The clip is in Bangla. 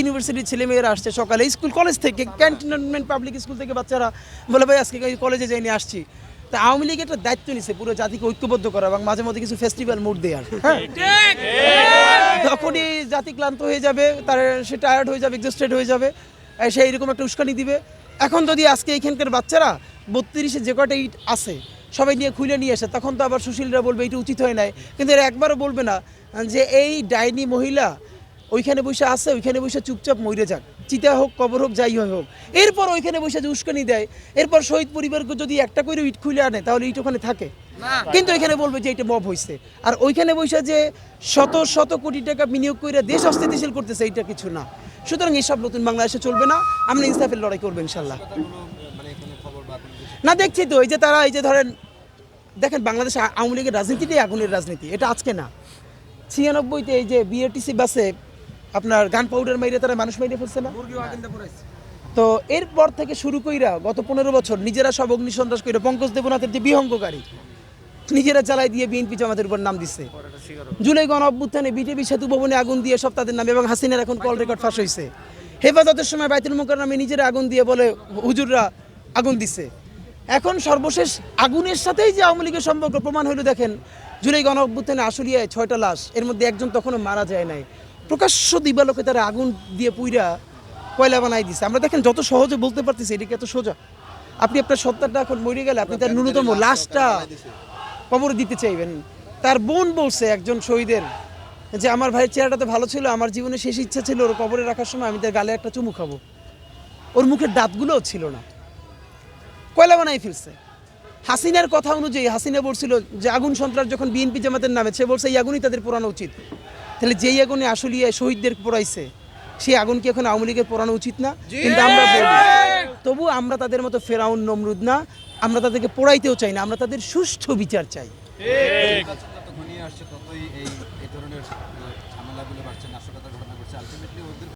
ইউনিভার্সিটির ছেলেমেয়েরা আসছে সকালে। স্কুল, কলেজ থেকে, ক্যান্টনমেন্ট পাবলিক স্কুল থেকে বাচ্চারা বলে, ভাই, আজকে কলেজে যাইনি, আসছি। তা আওয়ামী লীগ একটা দায়িত্ব নিছে পুরো জাতিকে ঐক্যবদ্ধ করা এবং মাঝে মধ্যে কিছু ফেস্টিভ্যাল মুড দেওয়ার যখনই জাতি ক্লান্ত হয়ে যাবে, তার সে টায়ার্ড হয়ে যাবে এক্সস্টেড হয়ে যাবে সে এইরকম একটা উস্কানি দিবে। এখন যদি আজকে এখানকার বাচ্চারা বত্রিশে যে কটা ইট আছে, সবাই নিয়ে খুলে নিয়ে আসে, তখন তো আবার সুশীলরা বলবে, এটা উচিত হয় নাই। কিন্তু এরা একবারও বলবে না যে, এই ডাইনি মহিলা ওইখানে বসে আছে ওইখানে বসে চুপচাপ মরে যাক। চিতা হোক কবর হোক যাই হয় হোক। এরপর ওইখানে বসে যে উস্কানি দেয় এরপর শহীদ পরিবারকে যদি একটা করে ইট খুলে আনে তাহলে ইট ওখানে থাকে। কিন্তু এখানে বলবে যে এটা মব হয়েছে আর ওইখানে বসে যে শত শত কোটি টাকা বিনিয়োগ করে দেশ অস্থিতিশীল করতেছে এটা কিছু না। সুতরাং এইসব নতুন বাংলাদেশে চলবে না। আমরা ইনসাফের লড়াই করব ইনশাল্লাহ। না দেখছি তো এই যে তারা এই যে ধরেন দেখেন বাংলাদেশে আওয়ামী লীগের রাজনীতিটাই আগুনের রাজনীতি। এটা আজকে না। ছিয়ানব্বইতে এই যে বিএটিসি বাসে আপনার গান পাউডার মাইরে তারা মানুষ মাইরে ফেলছে না? তো এরপর থেকে শুরু কইরা গত পনেরো বছর নিজেরা সব অগ্নিসন্ত্রাস কইরা পঙ্কজ দেবনাথের যে বিহঙ্গকারী নিজেরা জ্বালাই দিয়ে বিএনপি জামাতের উপর নাম দিচ্ছে জুলাই গণ অভ্যুত্থানে বিজেপি সেতু ভবনে আগুন দিয়ে সব তাদের নামে এবং হাসিনার এখন কল রেকর্ড ফাঁস হয়েছে হেফাজতের সময় বাইতুল মুকার নামে নিজেরা আগুন দিয়ে বলে হুজুররা আগুন দিছে। এখন সর্বশেষ আগুনের সাথেই যে আওয়ামী লীগের সম্পর্ক প্রমাণ হইল দেখেন জুলাই গণ অভ্যুত্থানে আশুলিয়ায় ছয়টা লাশ এর মধ্যে একজন তখনও মারা যায় নাই। প্রকাশ্য দিবালোকে তারা আগুন দিয়ে পুইরা কয়লা বানাই দিছে। আমরা দেখেন যত সহজে বলতে পারতেছি এটাকে এত সোজা? আপনি আপনার সত্তাটা এখন মরে গেলে আপনি তার ন্যূনতম লাশটা কবর দিতে চাইবেন। তার বোন বলছে একজন শহীদের যে, আমার ভাইয়ের চেহারাটা তো ভালো ছিল, আমার জীবনে শেষ ইচ্ছা ছিল ওর কবরে রাখার সময় আমি তার গালে একটা চুমু খাব। ওর মুখের দাঁতগুলোও ছিল না। কয়লা বানাই ফেলছে। হাসিনার কথা অনুযায়ী হাসিনা বলছিল যে, আগুন সন্ত্রাস যখন বিএনপি জামাতের নামে, সে বলছে, এই আগুনই তাদের পোড়ানো উচিত। তাহলে যেই আগুনে আসলে শহীদদের পড়াইছে সেই আগুন কি এখন আওয়ামী লীগের পড়ানো উচিত না? কিন্তু আমরা বলি তবু আমরা তাদের মতো ফেরাউন নমরুদ না আমরা তাদেরকে পোড়াইতেও চাই না আমরা তাদের সুষ্ঠু বিচার চাই। আসছে ততই এই এই ধরনের ঝামেলাগুলো বাড়ছে নাশকতার ঘটনা ঘটছে। আলটিমেটলি ওদের